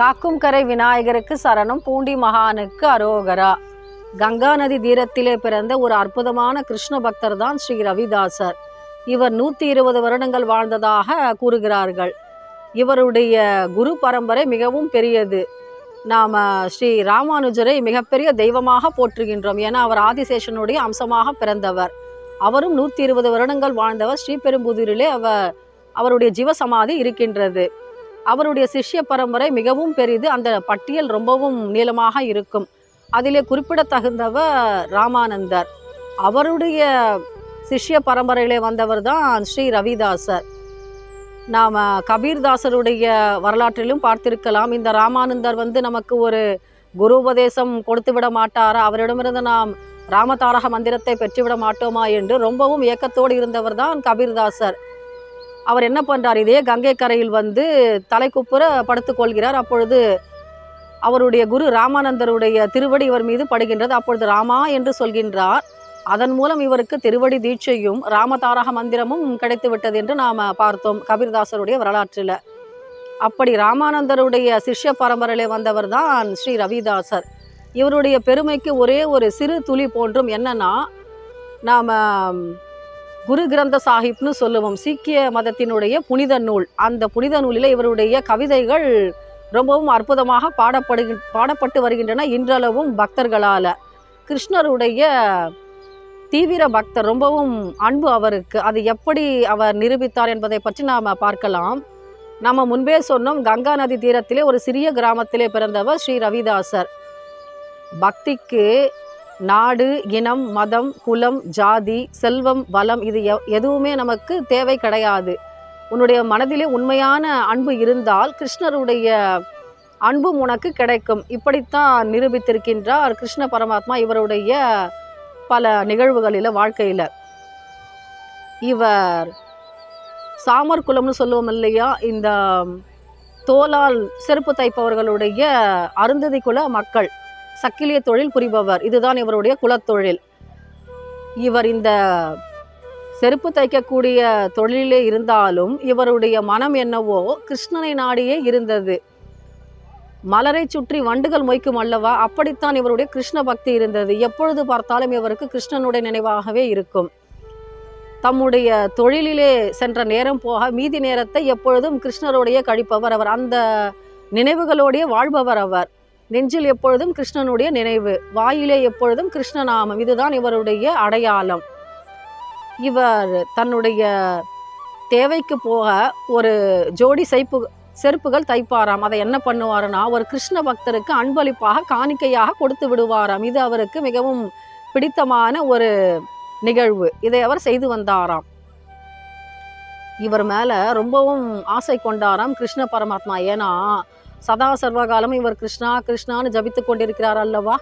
காக்கும் கரை விநாயகருக்கு சரணம் பூண்டி மகானுக்கு அரோகரா. கங்கா நதி தீரத்திலே பிறந்த ஒரு அற்புதமான கிருஷ்ண பக்தர் தான் ஸ்ரீ ரவிதாசர். இவர் நூற்றி இருபது வருடங்கள் வாழ்ந்ததாக கூறுகிறார்கள். இவருடைய குரு பரம்பரை மிகவும் பெரியது. நாம் ஸ்ரீ ராமானுஜரை மிகப்பெரிய தெய்வமாக போற்றுகின்றோம். ஏன்னா அவர் ஆதிசேஷனுடைய அம்சமாக பிறந்தவர். அவரும் நூற்றி இருபது வருடங்கள் வாழ்ந்தவர். ஸ்ரீபெரும்புதூரிலே அவர் அவருடைய ஜீவசமாதி இருக்கின்றது. அவருடைய சிஷ்ய பரம்பரை மிகவும் பெரிது. அந்த பட்டியல் ரொம்பவும் நீளமாக இருக்கும். அதிலே குறிப்பிடத்தகுந்தவர் ராமானந்தர். அவருடைய சிஷ்ய பரம்பரையிலே வந்தவர் தான் ஸ்ரீ ரவிதாசர். நாம் கபீர்தாசருடைய வரலாற்றிலும் பார்த்திருக்கலாம். இந்த ராமானந்தர் வந்து நமக்கு ஒரு குரு உபதேசம் கொடுத்து விட மாட்டாரா? அவரிடமிருந்து நாம் ராமதாரக மந்திரத்தை பெற்றுவிட மாட்டோமா என்று ரொம்பவும் ஏக்கத்தோடு இருந்தவர் தான் கபீர்தாசர். அவர் என்ன பண்ணுறார் இதே கங்கை கரையில் வந்து தலைக்குப்புற படுத்துக்கொள்கிறார் அப்பொழுது அவருடைய குரு ராமானந்தருடைய திருவடி இவர் மீது படுகின்றது. அப்பொழுது ராமா என்று சொல்கின்றார் அதன் மூலம் இவருக்கு திருவடி தீட்சையும் ராமதாரக மந்திரமும் கிடைத்து விட்டது என்று நாம் பார்த்தோம். கபீர்தாசருடைய வரலாற்றில். அப்படி ராமானந்தருடைய சிஷ்ய பரம்பரையிலே வந்தவர் தான் ஸ்ரீ ரவிதாசர். இவருடைய பெருமைக்கு ஒரே ஒரு சிறு துளி போன்றும் என்னன்னா நாம் குரு கிரந்த சாஹிப்னு சொல்லுவோம். சீக்கிய மதத்தினுடைய புனித நூல். அந்த புனித நூலில் இவருடைய கவிதைகள் ரொம்பவும் அற்புதமாக பாடப்படு பாடப்பட்டு வருகின்றன இன்றளவும் பக்தர்களால். கிருஷ்ணருடைய தீவிர பக்தர் ரொம்பவும் அன்பு அவருக்கு. அது எப்படி அவர் நிரூபித்தார் என்பதை பற்றி நாம் பார்க்கலாம். நம்ம முன்பே சொன்னோம் கங்கா நதி தீரத்திலே ஒரு சிறிய கிராமத்திலே பிறந்தவர் ஸ்ரீ ரவிதாசர். பக்திக்கு நாடு இனம் மதம் குலம் ஜாதி செல்வம் வளம் இது எதுவுமே நமக்கு தேவை கிடையாது. உன்னுடைய மனதிலே உண்மையான அன்பு இருந்தால் கிருஷ்ணருடைய அன்பும் உனக்கு கிடைக்கும். இப்படித்தான் நிரூபித்திருக்கின்றார் கிருஷ்ண பரமாத்மா இவருடைய பல நிகழ்வுகளில் வாழ்க்கையில். இவர் சாமர் குலம்னு சொல்லுவோம் இல்லையா? இந்த தோலால் செருப்பு தைப்பவர்களுடைய அருந்ததி குல மக்கள். சக்கிலிய தொழில் புரிபவர். இதுதான் இவருடைய குலத்தொழில். இவர் இந்த செருப்பு தைக்கக்கூடிய தொழிலே இருந்தாலும் இவருடைய மனம் என்னவோ கிருஷ்ணனை நாடியே இருந்தது. மலரை சுற்றி வண்டுகள் மொய்க்கும் அல்லவா? அப்படித்தான் இவருடைய கிருஷ்ண பக்தி இருந்தது. எப்பொழுது பார்த்தாலும் இவருக்கு கிருஷ்ணனுடைய நினைவாகவே இருக்கும். தம்முடைய தொழிலிலே சென்ற நேரம் போக மீதி நேரத்தை எப்பொழுதும் கிருஷ்ணருடைய கழிப்பவர் அவர். அந்த நினைவுகளோடைய வாழ்பவர் அவர். நெஞ்சில் எப்பொழுதும் கிருஷ்ணனுடைய நினைவு வாயிலே எப்பொழுதும் கிருஷ்ணநாமம். இதுதான் இவருடைய அடையாளம். இவர் தன்னுடைய தேவைக்கு போக ஒரு ஜோடி சைப்பு செருப்புகள் தைப்பாராம். அதை என்ன பண்ணுவாருன்னா ஒரு கிருஷ்ண பக்தருக்கு அன்பளிப்பாக காணிக்கையாக கொடுத்து விடுவாராம். இது அவருக்கு மிகவும் பிடித்தமான ஒரு நிகழ்வு. இதை அவர் செய்து வந்தாராம். இவர் மேலே ரொம்பவும் ஆசை கொண்டாராம் கிருஷ்ண பரமாத்மா. ஏன்னா சதா சர்வகாலம் இவர் கிருஷ்ணா கிருஷ்ணான்னு ஜபித்து கொண்டிருக்கிறார் அல்லவா?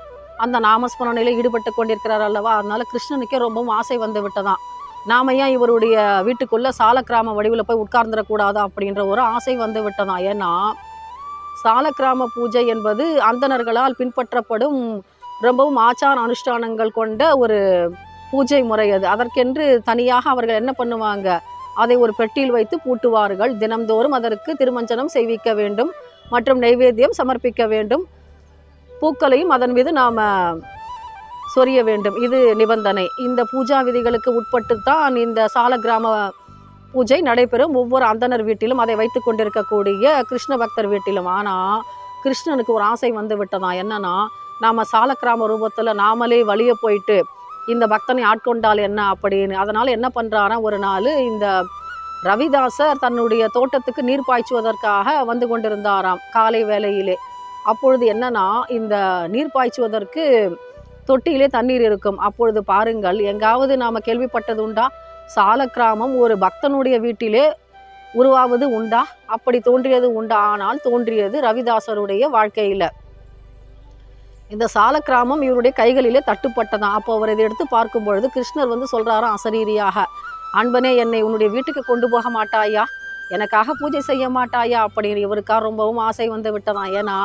அந்த நாமஸ்மரணையில் ஈடுபட்டு கொண்டிருக்கிறார் அல்லவா? அதனால கிருஷ்ணனுக்கே ரொம்பவும் ஆசை வந்து விட்டதான் நாம ஏன் இவருடைய வீட்டுக்குள்ள சாலக்கிராம வடிவில் போய் உட்கார்ந்துடக்கூடாதா அப்படின்ற ஒரு ஆசை வந்து விட்டதான் ஏன்னா சாலக்கிராம பூஜை என்பது அந்தணர்களால் பின்பற்றப்படும் ரொம்பவும் ஆச்சார அனுஷ்டானங்கள் கொண்ட ஒரு பூஜை முறை அது. அதற்கென்று தனியாக அவர்கள் என்ன பண்ணுவாங்க? அதை ஒரு பெட்டியில் வைத்து பூட்டுவார்கள். தினம்தோறும் அதற்கு திருமஞ்சனம் செய்விக்க வேண்டும். மற்றும் நைவேத்தியம் சமர்ப்பிக்க வேண்டும். பூக்களையும் அதன் மீது நாம் சொரிய வேண்டும். இது நிபந்தனை. இந்த பூஜா விதிகளுக்கு உட்பட்டு தான் இந்த சால கிராம பூஜை நடைபெறும். ஒவ்வொரு அந்தணர் வீட்டிலும் அதை வைத்து கொண்டிருக்கக்கூடிய கிருஷ்ண பக்தர் வீட்டிலும். ஆனால் கிருஷ்ணனுக்கு ஒரு ஆசை வந்து விட்டதாம் என்னன்னா நாம் சாலக்கிராம ரூபத்தில் நாமளே வழிய போயிட்டு இந்த பக்தனை ஆட்கொண்டால் என்ன அப்படின்னு. அதனால் என்ன பண்ணுறாராம் ஒரு நாள் இந்த ரவிதாசர் தன்னுடைய தோட்டத்துக்கு நீர் பாய்ச்சுவதற்காக வந்து கொண்டிருந்தாராம் காலை வேளையிலே. அப்பொழுது என்னன்னா இந்த நீர் பாய்ச்சுவதற்கு தொட்டியிலே தண்ணீர் இருக்கும். அப்பொழுது பாருங்கள் எங்காவது நாம் கேள்விப்பட்டது உண்டா? சாலக்கிராமம் ஒரு பக்தனுடைய வீட்டிலே உருவாவது உண்டா? அப்படி தோன்றியது உண்டா? ஆனால் தோன்றியது ரவிதாசருடைய வாழ்க்கையில். இந்த சாலக்கிராமம் இவருடைய கைகளிலே தட்டுப்பட்டதான். அப்போ அவர் இதை எடுத்து பார்க்கும் பொழுது கிருஷ்ணர் வந்து சொல்கிறாராம் அசரீரியாக அன்பனே என்னை உன்னுடைய வீட்டுக்கு கொண்டு போக மாட்டாயா? எனக்காக பூஜை செய்ய மாட்டாயா? அப்படின்னு இவருக்காக ரொம்பவும் ஆசை வந்து விட்டதாம் ஏன்னா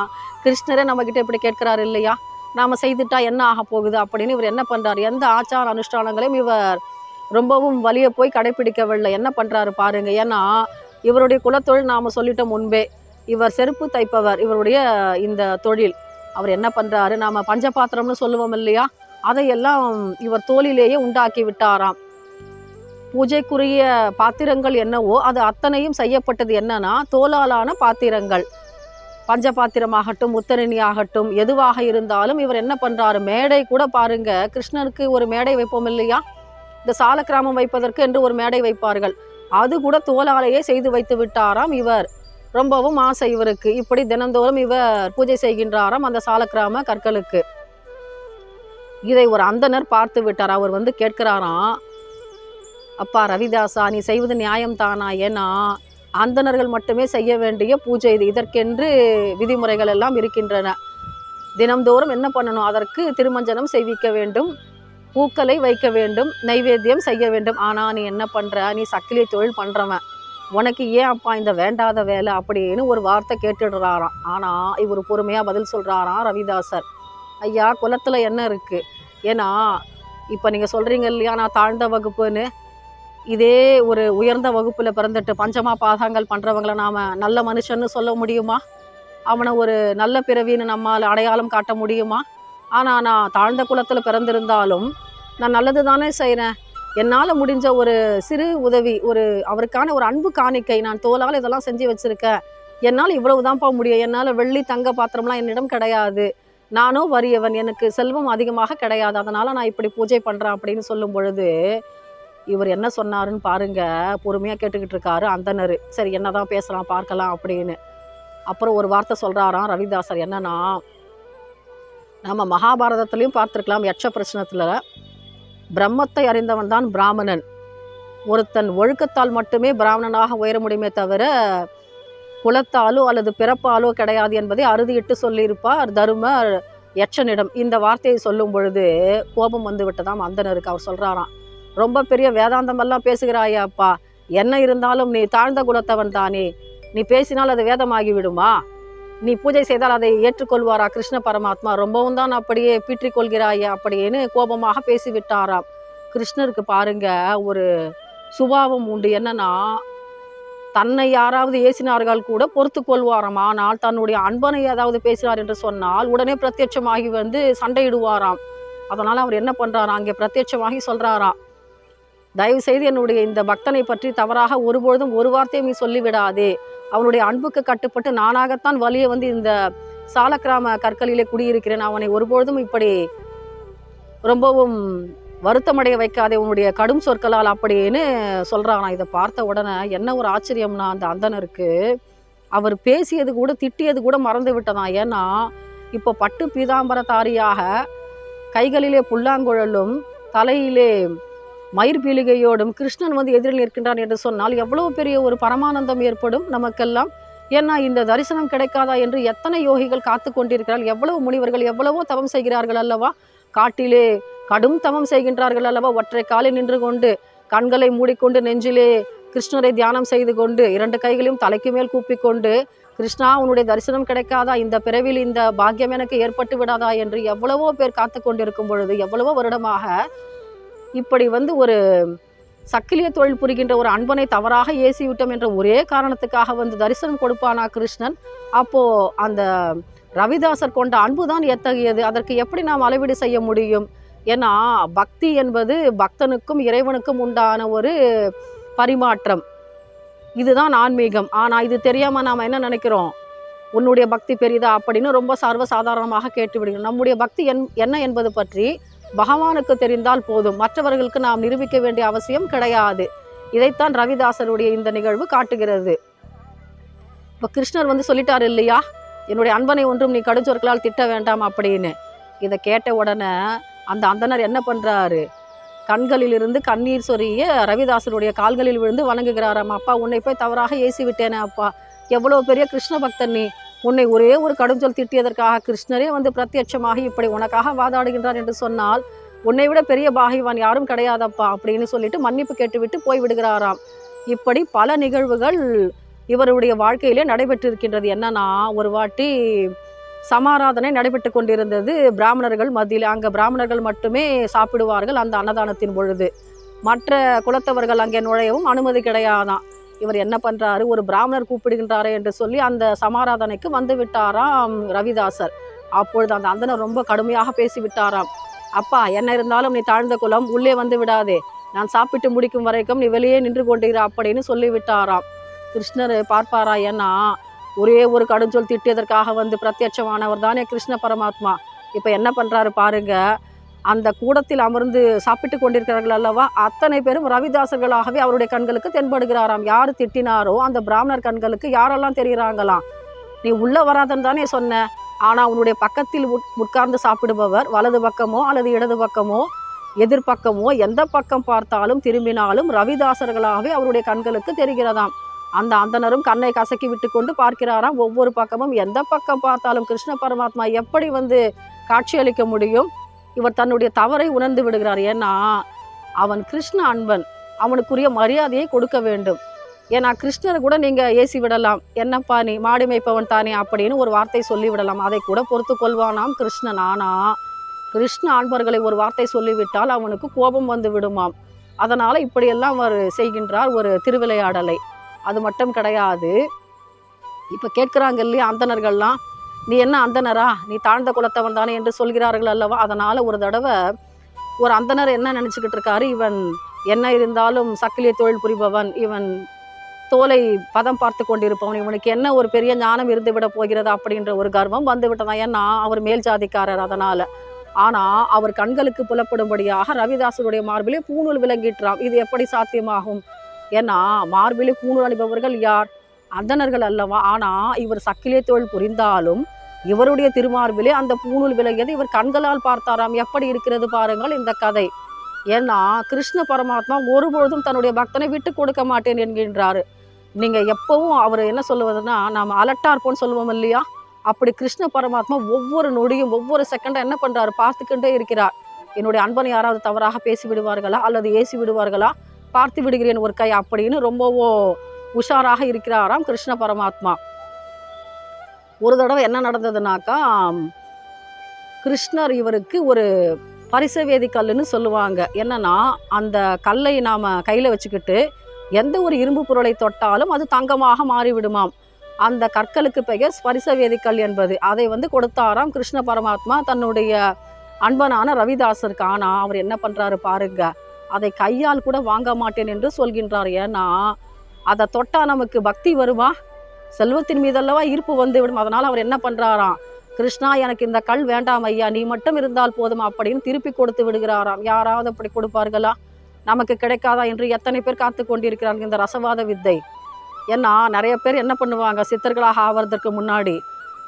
கிருஷ்ணரே நம்மக்கிட்ட இப்படி கேட்கிறாரு இல்லையா? நாம் செய்துட்டா என்ன ஆக போகுது அப்படின்னு இவர் என்ன பண்ணுறாரு எந்த ஆச்சார அனுஷ்டானங்களையும் இவர் ரொம்பவும் வலிய போய் கடைப்பிடிக்கவில்லை. என்ன பண்ணுறாரு பாருங்க. ஏன்னா இவருடைய குலத்தொழில் நாம் சொல்லிட்டோம் முன்பே இவர் செருப்பு தைப்பவர் இவருடைய இந்த தொழில். அவர் என்ன பண்ணுறாரு நாம் பஞ்சபாத்திரம்னு சொல்லுவோம் இல்லையா? அதையெல்லாம் இவர் தோளிலேயே உண்டாக்கி விட்டாராம். பூஜைக்குரிய பாத்திரங்கள் என்னவோ அது அத்தனையும் செய்யப்பட்டது என்னன்னா தோலாலான பாத்திரங்கள். பஞ்சபாத்திரமாகட்டும் உத்தரணி ஆகட்டும் எதுவாக இருந்தாலும் இவர் என்ன பண்ணுறாரு மேடை கூட பாருங்க. கிருஷ்ணனுக்கு ஒரு மேடை வைப்போம் இல்லையா? இந்த சாலக்கிராமம் வைப்பதற்கு என்று ஒரு மேடை வைப்பார்கள். அது கூட தோலாலேயே செய்து வைத்து விட்டாராம் இவர். ரொம்பவும் ஆசை இவருக்கு. இப்படி தினந்தோறும் இவர் பூஜை செய்கின்றாராம் அந்த சாலக்கிராம கற்களுக்கு. இதை ஒரு அந்தனர் பார்த்து விட்டார். அவர் வந்து கேட்கிறாராம் அப்பா ரவிதாசா நீ செய்வது நியாயம் தானா? ஏன்னா அந்தணர்கள் மட்டுமே செய்ய வேண்டிய பூஜை இது. இதற்கென்று விதிமுறைகள் எல்லாம் இருக்கின்றன. தினம்தோறும் என்ன பண்ணணும்? அதற்கு திருமஞ்சனம் செய்விக்க வேண்டும். பூக்களை வைக்க வேண்டும். நைவேத்தியம் செய்ய வேண்டும். ஆனால் நீ என்ன பண்ணுற நீ சக்கிலி தொழில் பண்ணுறவன் உனக்கு ஏன் அப்பா இந்த வேண்டாத வேலை அப்படின்னு ஒரு வார்த்தை கேட்டுடுறாராம். ஆனால் இவர் பொறுமையாக பதில் சொல்கிறாராம் ரவிதாசர். ஐயா குலத்தில் என்ன இருக்குது ஏன்னா இப்போ நீங்கள் சொல்கிறீங்க இல்லையா நான் தாழ்ந்த வகுப்புன்னு. இதே ஒரு உயர்ந்த வகுப்பில் பிறந்துட்டு பஞ்சமா பாதங்கள் பண்ணுறவங்களை நாம் நல்ல மனுஷன்னு சொல்ல முடியுமா? அவனை ஒரு நல்ல பிறவின்னு நம்மால் அடையாளம் காட்ட முடியுமா? ஆனால் நான் தாழ்ந்த குலத்தில் பிறந்திருந்தாலும் நான் நல்லது தானே செய்கிறேன் என்னால் முடிஞ்ச ஒரு சிறு உதவி ஒரு அவருக்கான ஒரு அன்பு காணிக்கை நான் தோலால் இதெல்லாம் செஞ்சு வச்சுருக்கேன். என்னால் இவ்வளவு தான்ப்பா முடியும். என்னால் வெள்ளி தங்க பாத்திரம்லாம் என்னிடம் கிடையாது. நானும் வறியவன். எனக்கு செல்வம் அதிகமாக கிடையாது. அதனால் நான் இப்படி பூஜை பண்ணுறேன் அப்படின்னு சொல்லும் பொழுது இவர் என்ன சொன்னாருன்னு பாருங்க. பொறுமையாக கேட்டுக்கிட்டு இருக்காரு அந்தனர் சரி என்னதான் பேசலாம் பார்க்கலாம் அப்படின்னு. அப்புறம் ஒரு வார்த்தை சொல்கிறாராம் ரவிதாசர். என்னன்னா நம்ம மகாபாரதத்துலேயும் பார்த்துருக்கலாம் யட்ச பிரச்சனத்தில். பிரம்மத்தை அறிந்தவன் தான் பிராமணன். ஒருத்தன் ஒழுக்கத்தால் மட்டுமே பிராமணனாக உயர முடியுமே தவிர குலத்தாலோ அல்லது பிறப்பாலோ கிடையாது என்பதை அறுதியிட்டு சொல்லியிருப்பார் தருமர் யட்சனிடம் இந்த வார்த்தையை சொல்லும் பொழுது கோபம் வந்து விட்டதாம் அந்தனருக்கு அவர் சொல்கிறாராம் ரொம்ப பெரிய வேதாந்தமெல்லாம் பேசுகிறாயே அப்பா. என்ன இருந்தாலும் நீ தாழ்ந்த குலத்தவன் தானே. நீ பேசினால் அது வேதமாகி விடுமா நீ பூஜை செய்தால் அதை ஏற்றுக்கொள்வாரா கிருஷ்ண பரமாத்மா? ரொம்பவும் தான் அப்படியே பீற்றிக்கொள்கிறாயே அப்படின்னு கோபமாக பேசிவிட்டாராம். கிருஷ்ணருக்கு பாருங்க ஒரு சுபாவம் உண்டு. என்னன்னா தன்னை யாராவது ஏசினார்கள் கூட பொறுத்து கொள்வாராம். ஆனால் தன்னுடைய அன்பனை ஏதாவது பேசினார் என்று சொன்னால் உடனே பிரத்யட்சமாகி வந்து சண்டையிடுவாராம். அதனால் அவர் என்ன பண்றாராம் அங்கே பிரத்யட்சமாகி சொல்கிறாராம் தயவு செய்து என்னுடைய இந்த பக்தனை பற்றி தவறாக ஒருபொழுதும் ஒரு வார்த்தையும் நீ சொல்லிவிடாதே. அவனுடைய அன்புக்கு கட்டுப்பட்டு நானாகத்தான் வழியே வந்து இந்த சாலக்கிராம கற்களிலே குடியிருக்கிறேன். அவனை ஒருபொழுதும் இப்படி ரொம்பவும் வருத்தமடைய வைக்காதே. உன்னுடைய கடும் சொற்களால் அப்படின்னு சொல்றாராம் இதை பார்த்த உடனே என்ன ஒரு ஆச்சரியம்னா அந்த அந்தனருக்கு அவர் பேசியது கூட திட்டியது கூட மறந்து விட்டதான் ஏன்னா இப்போ பட்டு பீதாம்பரதாரியாக கைகளிலே புல்லாங்குழலும் தலையிலே மயிர் பீலிகையோடும் கிருஷ்ணன் வந்து எதிரில் நிற்கின்றான் என்று சொன்னால் எவ்வளவு பெரிய ஒரு பரமானந்தம் ஏற்படும் நமக்கெல்லாம்? ஏன்னா இந்த தரிசனம் கிடைக்காதா என்று எத்தனை யோகிகள் காத்து கொண்டிருக்கிறார்கள்? எவ்வளவு முனிவர்கள் எவ்வளவோ தவம் செய்கிறார்கள் அல்லவா? காட்டிலே கடும் தவம் செய்கின்றார்கள் அல்லவா? ஒற்றை காலில் நின்று கொண்டு கண்களை மூடிக்கொண்டு நெஞ்சிலே கிருஷ்ணரை தியானம் செய்து கொண்டு இரண்டு கைகளையும் தலைக்கு மேல் கூப்பிக்கொண்டு கிருஷ்ணா உன்னுடைய தரிசனம் கிடைக்காதா? இந்த பிறவில் இந்த பாக்கியம் எனக்கு ஏற்பட்டு விடாதா? என்று எவ்வளவோ பேர் காத்து கொண்டிருக்கும் பொழுது எவ்வளவோ வருடமாக இப்படி வந்து ஒரு சக்கிலிய தொழில் புரிகின்ற ஒரு அன்பனை தவறாக ஏசி விட்டோம் என்ற ஒரே காரணத்துக்காக வந்து தரிசனம் கொடுப்பானா கிருஷ்ணன்? அப்போது அந்த ரவிதாசர் கொண்ட அன்புதான் எத்தகையது? அதற்கு எப்படி நாம் அளவீடு செய்ய முடியும்? ஏன்னா பக்தி என்பது பக்தனுக்கும் இறைவனுக்கும் உண்டான ஒரு பரிமாற்றம். இதுதான் ஆன்மீகம். ஆனால் இது தெரியாமல் நாம் என்ன நினைக்கிறோம்? உன்னுடைய பக்தி பெரிதா? அப்படின்னு ரொம்ப சர்வசாதாரணமாக கேட்டு விடுகிறோம் நம்முடைய பக்தி என் என்ன என்பது பற்றி பகவானுக்கு தெரிந்தால் போதும். மற்றவர்களுக்கு நாம் நிரூபிக்க வேண்டிய அவசியம் கிடையாது. இதைத்தான் ரவிதாசருடைய இந்த நிகழ்வு காட்டுகிறது. இப்போ கிருஷ்ணர் வந்து சொல்லிட்டார் இல்லையா? என்னுடைய அன்பனை ஒன்றும் நீ கடுஞ்சொற்களால் திட்ட வேண்டாம் அப்படின்னு. இதை கேட்ட உடனே அந்த அந்தனர் என்ன பண்ணுறாரு கண்களிலிருந்து கண்ணீர் சொரிய ரவிதாசருடைய கால்களில் விழுந்து வணங்குகிறாராம். அப்பா உன்னை போய் தவறாக ஏசி விட்டேனே அப்பா. எவ்வளோ பெரிய கிருஷ்ண பக்தன் நீ. உன்னை ஒரே ஒரு கடுஞ்சொல் திட்டியதற்காக கிருஷ்ணரே வந்து பிரத்யட்சமாக இப்படி உனக்காக வாதாடுகின்றார் என்று சொன்னால் உன்னை விட பெரிய பாகிவான் யாரும் கிடையாதப்பா அப்படின்னு சொல்லிட்டு மன்னிப்பு கேட்டுவிட்டு போய் விடுகிறாராம் இப்படி பல நிகழ்வுகள் இவருடைய வாழ்க்கையிலே நடைபெற்றிருக்கின்றது. என்னன்னா ஒரு வாட்டி சமாராதனை நடைபெற்று கொண்டிருந்தது பிராமணர்கள் மத்தியில். அங்கே பிராமணர்கள் மட்டுமே சாப்பிடுவார்கள் அந்த அன்னதானத்தின் பொழுது. மற்ற குலத்தவர்கள் அங்கே நுழையவும் அனுமதி கிடையாதான் இவர் என்ன பண்ணுறாரு ஒரு பிராமணர் கூப்பிடுகின்றாரே என்று சொல்லி அந்த சமாராதனைக்கு வந்து விட்டாராம் ரவிதாசர். அப்பொழுது அந்த அந்தனர் ரொம்ப கடுமையாக பேசி விட்டாராம் அப்பா என்ன இருந்தாலும் நீ தாழ்ந்த குலம் உள்ளே வந்து விடாதே. நான் சாப்பிட்டு முடிக்கும் வரைக்கும் நீ வெளியே நின்று கொண்டிரு அப்படின்னு சொல்லி விட்டாராம் கிருஷ்ணர் பார்ப்பாரா ஏன்னா ஒரே ஒரு கடுஞ்சொல் திட்டியதற்காக வந்து பிரத்யட்சமானவர் தானே கிருஷ்ண பரமாத்மா. இப்போ என்ன பண்ணுறாரு பாருங்கள் அந்த கூடத்தில் அமர்ந்து சாப்பிட்டு கொண்டிருக்கிறார்கள் அல்லவா? அத்தனை பேரும் ரவிதாசர்களாகவே அவருடைய கண்களுக்கு தென்படுகிறாராம். யார் திட்டினாரோ அந்த பிராமணர் கண்களுக்கு யாரெல்லாம் தெரிகிறாங்களாம்? நீ உள்ளே வராதன்னு தானே சொன்ன. ஆனால் உன்னுடைய பக்கத்தில் உட்- உட்கார்ந்து சாப்பிடுபவர் வலது பக்கமோ அல்லது இடது பக்கமோ எதிர்பக்கமோ எந்த பக்கம் பார்த்தாலும் திரும்பினாலும் ரவிதாசர்களாகவே அவருடைய கண்களுக்கு தெரிகிறதாம். அந்த அந்தனரும் கண்ணை கசக்கி விட்டு கொண்டு பார்க்கிறாராம். ஒவ்வொரு பக்கமும் எந்த பக்கம் பார்த்தாலும் கிருஷ்ண பரமாத்மா எப்படி வந்து காட்சியளிக்க முடியும்? இவர் தன்னுடைய தவறை உணர்ந்து விடுகிறார். ஏன்னா அவன் கிருஷ்ண அன்பன். அவனுக்குரிய மரியாதையை கொடுக்க வேண்டும். ஏன்னா கிருஷ்ணரை கூட நீங்கள் ஏசி விடலாம். என்னப்பா நீ மாடு மேய்ப்பவன் தானே அப்படின்னு ஒரு வார்த்தை சொல்லி விடலாம். அதை கூட பொறுத்து கொள்வானாம் கிருஷ்ணன். ஆனா கிருஷ்ண அன்பர்களை ஒரு வார்த்தை சொல்லிவிட்டால் அவனுக்கு கோபம் வந்து விடுமாம். அதனால் இப்படியெல்லாம் அவர் செய்கின்றார் ஒரு திருவிளையாடலை. அது மட்டும் கிடையாது. இப்போ கேட்குறாங்க இல்லையா அந்தணர்கள்லாம் நீ என்ன அந்தனரா நீ தாழ்ந்த குலத்தவன் தானே என்று சொல்கிறார்கள் அல்லவா? அதனால் ஒரு தடவை ஒரு அந்தனர் என்ன நினச்சிக்கிட்டு இருக்காரு? இவன் என்ன இருந்தாலும் சக்கிலிய தொழில் புரிபவன். இவன் தோலை பதம் பார்த்து கொண்டிருப்பவன். இவனுக்கு என்ன ஒரு பெரிய ஞானம் இருந்து விட போகிறது அப்படின்ற ஒரு கர்வம் வந்து விட்டதான் ஏன்னா அவர் மேல் ஜாதிக்காரர் அதனால். ஆனால் அவர் கண்களுக்கு புலப்படும்படியாக ரவிதாசருடைய மார்பிலே பூணூல் விளங்கிட்டுறாம் இது எப்படி சாத்தியமாகும்? ஏன்னா மார்பிலே பூணூல் அணிபவர்கள் யார்? அந்தணர்கள் அல்லவா? ஆனால் இவர் சக்கிலே தொழில் புரிந்தாலும் இவருடைய திருமார்பிலே அந்த பூணூல் விலகியது இவர் கண்களால் பார்த்தாராம். எப்படி இருக்கிறது பாருங்கள் இந்த கதை. ஏன்னா கிருஷ்ண பரமாத்மா ஒருபொழுதும் தன்னுடைய பக்தனை விட்டு கொடுக்க மாட்டேன் என்கின்றாரு. நீங்கள் எப்பவும் அவர் என்ன சொல்லுவதுன்னா நாம் அலட்டார்ப்போன்னு சொல்லுவோம் இல்லையா? அப்படி கிருஷ்ண பரமாத்மா ஒவ்வொரு நொடியும் ஒவ்வொரு செகண்டும் என்ன பண்ணுறாரு பார்த்துக்கிட்டே இருக்கிறார். என்னுடைய அன்பனை யாராவது தவறாக பேசி விடுவார்களா அல்லது ஏசி விடுவார்களா பார்த்து விடுகிறேன் ஒரு கை அப்படின்னு ரொம்பவோ உஷாராக இருக்கிறாராம் கிருஷ்ண பரமாத்மா. ஒரு தடவை என்ன நடந்ததுனாக்கா கிருஷ்ணர் இவருக்கு ஒரு பரிசவேதி கல்லுன்னு சொல்லுவாங்க. என்னன்னா அந்த கல்லை நாம் கையில் வச்சுக்கிட்டு எந்த ஒரு இரும்பு பொருளை தொட்டாலும் அது தங்கமாக மாறிவிடுமாம். அந்த கற்களுக்கு பெயர் ஸ்பரிசவேதி கல் என்பது. அதை வந்து கொடுத்தாராம் கிருஷ்ண பரமாத்மா தன்னுடைய அன்பனான ரவிதாசருக்கு. ஆனா அவர் என்ன பண்ணுறாரு பாருங்க அதை கையால் கூட வாங்க மாட்டேன் என்று சொல்கின்றார். ஏன்னா அதை தொட்டா நமக்கு பக்தி வருமா? செல்வத்தின் மீதல்லவா ஈர்ப்பு வந்து விடும். அதனால் அவர் என்ன பண்ணுறாராம் கிருஷ்ணா எனக்கு இந்த கல் வேண்டாம் ஐயா. நீ மட்டும் இருந்தால் போதும்? அப்படின்னு திருப்பி கொடுத்து விடுகிறாராம். யாராவது அப்படி கொடுப்பார்களா? நமக்கு கிடைக்காதா என்று எத்தனை பேர் காத்து கொண்டிருக்கிறார்கள் இந்த ரசவாத வித்தை. ஏன்னா நிறைய பேர் என்ன பண்ணுவாங்க? சித்தர்களாக ஆவறதற்கு முன்னாடி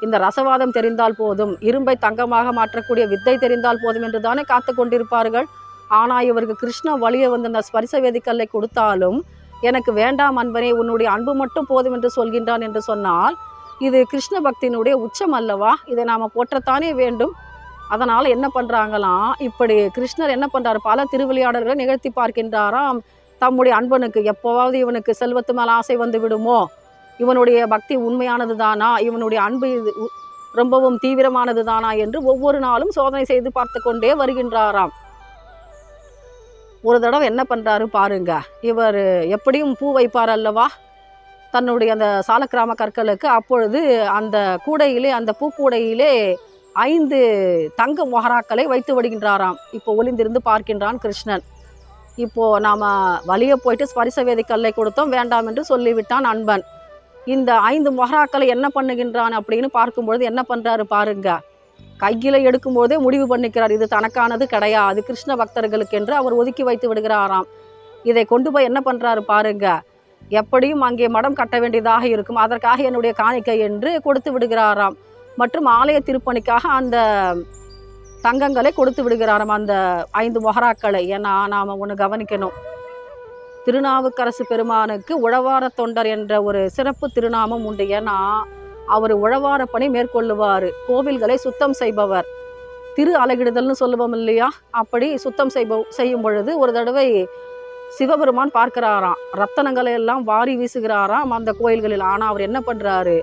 இந்த ரசவாதம் தெரிந்தால் போதும். இரும்பை தங்கமாக மாற்றக்கூடிய வித்தை தெரிந்தால் போதும் என்று தானே காத்து கொண்டிருப்பார்கள். ஆனால் இவருக்கு கிருஷ்ண வழியை வந்து அந்த ஸ்பரிச வேதிக்கல்லை கொடுத்தாலும் எனக்கு வேண்டாம் அன்பனே உன்னுடைய அன்பு மட்டும் போதும் என்று சொல்கின்றான் என்று சொன்னால் இது கிருஷ்ண பக்தியினுடைய உச்சம் அல்லவா? இதை நாம் போற்றத்தானே வேண்டும். அதனால் என்ன பண்ணுறாங்களாம் இப்படி கிருஷ்ணர் என்ன பண்ணுறாரு பல திருவிளையாடல்களை நிகழ்த்தி பார்க்கின்றாராம். தம்முடைய அன்பனுக்கு எப்போவாவது இவனுக்கு செல்வத்து மேலே ஆசை வந்து விடுமோ? இவனுடைய பக்தி உண்மையானது தானா? இவனுடைய அன்பு இது ரொம்பவும் தீவிரமானது தானா? என்று ஒவ்வொரு நாளும் சோதனை செய்து பார்த்து கொண்டே வருகின்றாராம். ஒரு தடவை என்ன பண்ணுறாரு பாருங்க. இவர் எப்படியும் பூ வைப்பார் அல்லவா? தன்னுடைய அந்த சாலக்கிராம கற்களுக்கு அப்பொழுது அந்த கூடையிலே அந்த பூக்கூடையிலே ஐந்து தங்க மொஹராக்களை வைத்து விடுகின்றாராம். இப்போ ஒளிந்திருந்து பார்க்கின்றான் கிருஷ்ணன். இப்போ நாம் வழியே போயிட்டு ஸ்பரிச வேதி கல்லை கொடுத்தோம் வேண்டாம் என்று சொல்லிவிட்டான் அன்பன். இந்த ஐந்து மொஹராக்களை என்ன பண்ணுகின்றான் அப்படின்னு பார்க்கும்பொழுது என்ன பண்ணுறாரு பாருங்கள் கையில் எடுக்கும்போதே முடிவு பண்ணிக்கிறார். இது தனக்கானது கிடையாது. கிருஷ்ண பக்தர்களுக்கு என்று அவர் ஒதுக்கி வைத்து விடுகிறாராம். இதை கொண்டு போய் என்ன பண்ணுறாரு பாருங்க. எப்படியும் அங்கே மடம் கட்ட வேண்டியதாக இருக்கும். அதற்காக என்னுடைய காணிக்கை என்று கொடுத்து விடுகிறாராம். மற்றும் ஆலய திருப்பணிக்காக அந்த தங்கங்களை கொடுத்து விடுகிறாராம். அந்த ஐந்து மொஹராக்களை. ஏன்னா நாம் ஒன்று கவனிக்கணும். திருநாவுக்கரசு பெருமானுக்கு உழவார தொண்டர் என்ற ஒரு சிறப்பு திருநாமம் உண்டு. ஏன்னா அவர் உழவார பணி மேற்கொள்ளுவார். கோவில்களை சுத்தம் செய்பவர். திரு அலகிடுதல்னு சொல்லுவோம் இல்லையா? அப்படி சுத்தம் செய்ப செய்யும் பொழுது ஒரு தடவை சிவபெருமான் பார்க்கிறாராம். ரத்தனங்களை எல்லாம் வாரி வீசுகிறாராம் அந்த கோயில்களில். ஆனால் அவர் என்ன பண்ணுறாரு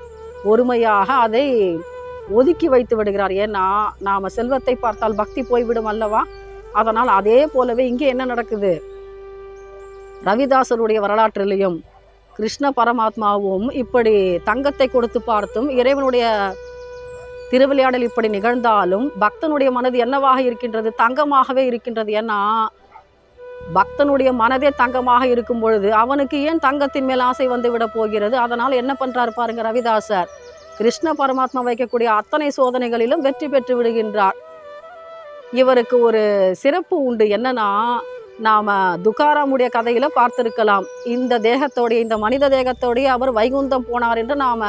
ஒருமையாக அதை ஒதுக்கி வைத்து விடுகிறார். ஏன்னா நாம் செல்வத்தை பார்த்தால் பக்தி போய்விடும் அல்லவா? அதனால் அதே போலவே இங்கே என்ன நடக்குது? ரவிதாசருடைய வரலாற்றிலையும் கிருஷ்ண பரமாத்மாவும் இப்படி தங்கத்தை கொடுத்து பார்த்தும் இறைவனுடைய திருவிளையாடல் இப்படி நிகழ்ந்தாலும் பக்தனுடைய மனது என்னவாக இருக்கின்றது? தங்கமாகவே இருக்கின்றது. ஏன்னா பக்தனுடைய மனதே தங்கமாக இருக்கும் பொழுது அவனுக்கு ஏன் தங்கத்தின் மேல் ஆசை வந்து விட போகிறது? அதனால் என்ன பண்ணுறாரு பாருங்க ரவிதாசர். கிருஷ்ண பரமாத்மா வைக்கக்கூடிய அத்தனை சோதனைகளிலும் வெற்றி பெற்று விடுகின்றார். இவருக்கு ஒரு சிறப்பு உண்டு. என்னன்னா நாம் துக்காராமுடைய கதையில் பார்த்திருக்கலாம். இந்த தேகத்தோடைய இந்த மனித தேகத்தோடைய அவர் வைகுந்தம் போனார் என்று நாம்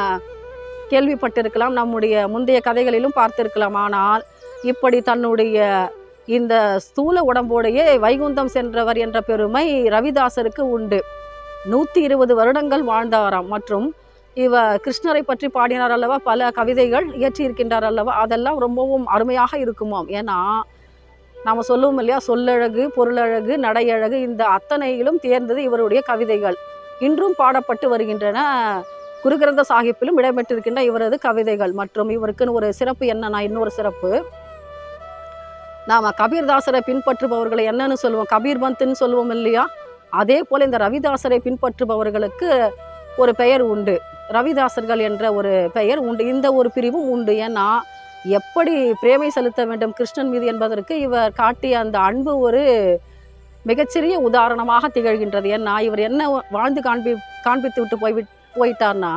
கேள்விப்பட்டிருக்கலாம். நம்முடைய முந்தைய கதைகளிலும் பார்த்திருக்கலாம். ஆனால் இப்படி தன்னுடைய இந்த ஸ்தூல உடம்போடையே வைகுந்தம் சென்றவர் என்ற பெருமை ரவிதாசருக்கு உண்டு. நூற்றி இருபது வருடங்கள் வாழ்ந்தாராம் மற்றும் இவ கிருஷ்ணரை பற்றி பாடினார் அல்லவா? பல கவிதைகள் இயற்றியிருக்கின்றார் அல்லவா? அதெல்லாம் ரொம்பவும் அருமையாக இருக்குமாம். ஏன்னா நாம் சொல்லுவோம் இல்லையா? சொல்லழகு பொருளழகு நடையழகு இந்த அத்தனையிலும் தேர்ந்தது இவருடைய கவிதைகள். இன்றும் பாடப்பட்டு வருகின்றன. குருகிரந்த சாஹிப்பிலும் இடம்பெற்றிருக்கின்ற இவரது கவிதைகள். மற்றும் இவருக்குன்னு ஒரு சிறப்பு என்னன்னா இன்னொரு சிறப்பு. நாம் கபீர்தாசரை பின்பற்றுபவர்களை என்னன்னு சொல்லுவோம். கபீர் பந்துன்னு சொல்லுவோம் இல்லையா? அதே போல் இந்த ரவிதாசரை பின்பற்றுபவர்களுக்கு ஒரு பெயர் உண்டு. ரவிதாசர்கள் என்ற ஒரு பெயர் உண்டு. இந்த ஒரு பிரிவும் உண்டு. ஏன்னா எப்படி பிரேமை செலுத்த வேண்டும் கிருஷ்ணன் மீது என்பதற்கு இவர் காட்டிய அந்த அன்பு ஒரு மிகச்சிறிய உதாரணமாக திகழ்கின்றது. ஏன்னா இவர் என்ன வாழ்ந்து காண்பி காண்பித்து விட்டு போய் போயிட்டார்னா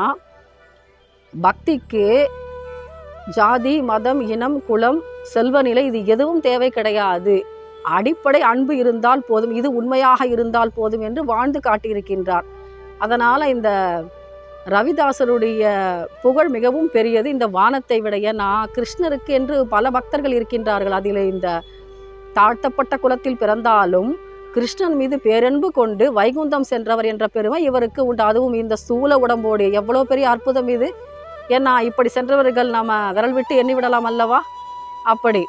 பக்திக்கு ஜாதி மதம் இனம் குலம் செல்வநிலை இது எதுவும் தேவை கிடையாது. அடிப்படை அன்பு இருந்தால் போதும் இது உண்மையாக இருந்தால் போதும் என்று வாழ்ந்து காட்டியிருக்கின்றார். அதனால் இந்த ரவிதாசருடைய புகழ் மிகவும் பெரியது. இந்த வானத்தை விட ஏன்னா கிருஷ்ணருக்கு என்று பல பக்தர்கள் இருக்கின்றார்கள். அதில் இந்த தாழ்த்தப்பட்ட குலத்தில் பிறந்தாலும் கிருஷ்ணன் மீது பேரன்பு கொண்டு வைகுந்தம் சென்றவர் என்ற பெருமை இவருக்கு உண்டு. அதுவும் இந்த ஸ்தூல உடம்போடு எவ்வளோ பெரிய அற்புதம் இது. ஏன்னா இப்படி சென்றவர்கள் நாம் விரல் விட்டு எண்ணி விடலாம் அல்லவா? அப்படி.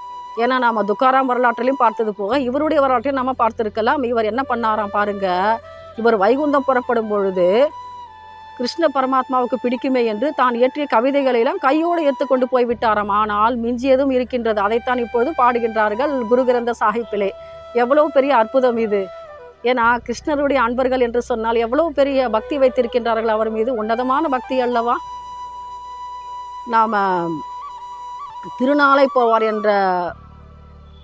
ஏன்னா நாம துக்காராம் வரலாற்றிலையும் பார்த்தது போக இவருடைய வரலாற்றையும் நம்ம பார்த்துருக்கலாம். இவர் என்ன பண்ணாராம் பாருங்கள் இவர் வைகுந்தம் புறப்படும் பொழுது கிருஷ்ண பரமாத்மாவுக்கு பிடிக்குமே என்று தான் இயற்றிய கவிதைகளை எல்லாம் கையோடு எடுத்துக்கொண்டு போய் விட்டாராம் ஆனால் மிஞ்சியதும் இருக்கின்றது. அதைத்தான் இப்போது பாடுகின்றார்கள் குரு கிரந்த சாஹிப்பிலே. எவ்வளவு பெரிய அற்புதம் இது. ஏன்னா கிருஷ்ணருடைய அன்பர்கள் என்று சொன்னால் எவ்வளவு பெரிய பக்தி வைத்திருக்கின்றார்கள் அவர் மீது. உன்னதமான பக்தி அல்லவா? நாம் திருநாளை போவார் என்ற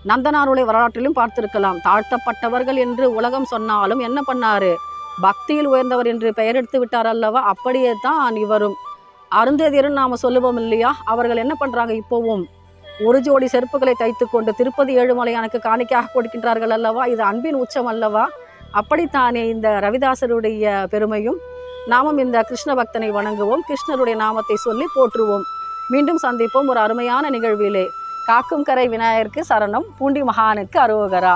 நந்தனாருடைய வரலாற்றிலும் பார்த்திருக்கலாம். தாழ்த்தப்பட்டவர்கள் என்று உலகம் சொன்னாலும் என்ன பண்ணாரு? பக்தியில் உயர்ந்தவர் என்று பெயர் எடுத்து விட்டார் அல்லவா? அப்படியே தான் இவரும். அருந்ததியர்னு நாம் சொல்லுவோம் இல்லையா? அவர்கள் என்ன பண்ணுறாங்க இப்போவும்? ஒரு ஜோடி செருப்புகளை தைத்து கொண்டு திருப்பதி ஏழுமலையானுக்கு காணிக்கையாக கொடுக்கின்றார்கள் அல்லவா? இது அன்பின் உச்சம் அல்லவா? அப்படித்தானே இந்த ரவிதாசருடைய பெருமையும். நாமும் இந்த கிருஷ்ண பக்தனை வணங்குவோம். கிருஷ்ணருடைய நாமத்தை சொல்லி போற்றுவோம். மீண்டும் சந்திப்போம் ஒரு அருமையான நிகழ்விலே. காக்கும் கரை விநாயகருக்கு சரணம். பூண்டி மகானுக்கு அருவகரா.